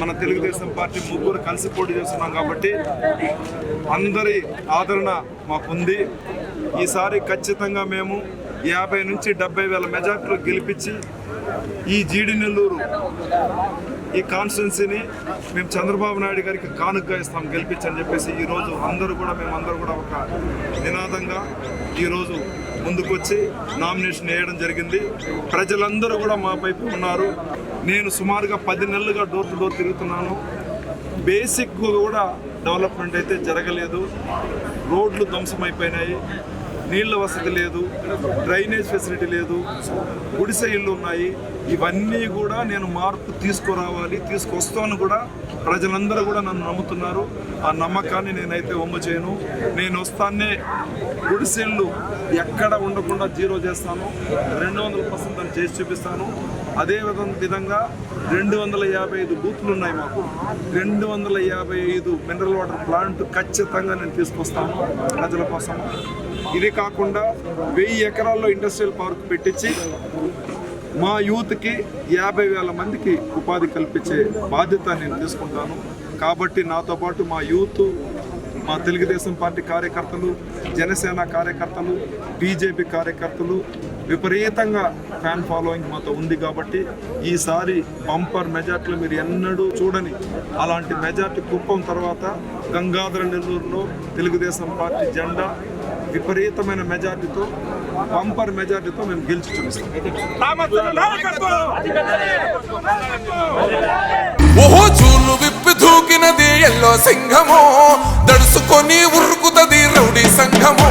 మన తెలుగుదేశం పార్టీ ముగ్గురు కలిసి పోటీ చేస్తున్నాం కాబట్టి అందరి ఆదరణ మాకుంది. ఈసారి ఖచ్చితంగా మేము యాభై నుంచి డెబ్బై వేల మెజార్టీలు గెలిపించి ఈ జీడి నెల్లూరు ఈ కాన్స్టిట్యున్సీని మేము చంద్రబాబు నాయుడు గారికి కానుకగా ఇస్తాం గెలిపించని చెప్పేసి ఈరోజు అందరూ కూడా మేము అందరూ కూడా ఒక నినాదంగా ఈరోజు ముందుకొచ్చి నామినేషన్ వేయడం జరిగింది. ప్రజలందరూ కూడా మా వైపు ఉన్నారు. నేను సుమారుగా పది నెలలుగా డోర్ టు డోర్ తిరుగుతున్నాను. బేసిక్ కూడా డెవలప్మెంట్ అయితే జరగలేదు. రోడ్లు ధ్వంసమైపోయినాయి. నీళ్ళ వసతి లేదు డ్రైనేజ్ ఫెసిలిటీ లేదు గుడిసె ఇళ్ళు ఉన్నాయి. ఇవన్నీ కూడా నేను మార్పు తీసుకురావాలి తీసుకొస్తాను కూడా ప్రజలందరూ కూడా నన్ను నమ్ముతున్నారు. ఆ నమ్మకాన్ని నేనైతే ఒమ్మ చేయను. నేను వస్తానే గుడిసెళ్ళు ఎక్కడ ఉండకుండా జీరో చేస్తాను. రెండు వందల పర్సెంట్ చేసి చూపిస్తాను. అదే విధంగా రెండు వందల యాభై ఐదు బూత్లు ఉన్నాయి మాకు. రెండు వందల యాభై ఐదు మినరల్ వాటర్ ప్లాంట్ ఖచ్చితంగా నేను తీసుకొస్తాను ప్రజల కోసం. ఇది కాకుండా వెయ్యి ఎకరాల్లో ఇండస్ట్రియల్ పార్క్ పెట్టించి మా యూత్కి యాభై వేల మందికి ఉపాధి కల్పించే బాధ్యత నేను తీసుకుంటాను. కాబట్టి నాతో పాటు మా యూత్ మా తెలుగుదేశం పార్టీ కార్యకర్తలు జనసేన కార్యకర్తలు బీజేపీ కార్యకర్తలు విపరీతంగా ఫ్యాన్ ఫాలోయింగ్ మాతో ఉంది కాబట్టి ఈసారి బంపర్ మెజార్టీలు మీరు ఎన్నడూ చూడని అలాంటి మెజార్టీ కుప్పం తర్వాత గంగాధర నెల్లూరులో తెలుగుదేశం పార్టీ జెండా విపరీతమైన మెజార్టీతో బంపర్ మెజార్టీతో మేము గెలిచి చూపిస్తాం ఓహో చూలు విప్పి దూకినది ఎల్లో సింహము దడుసుకొని ఉరుకుతది రౌడీ సంఘము.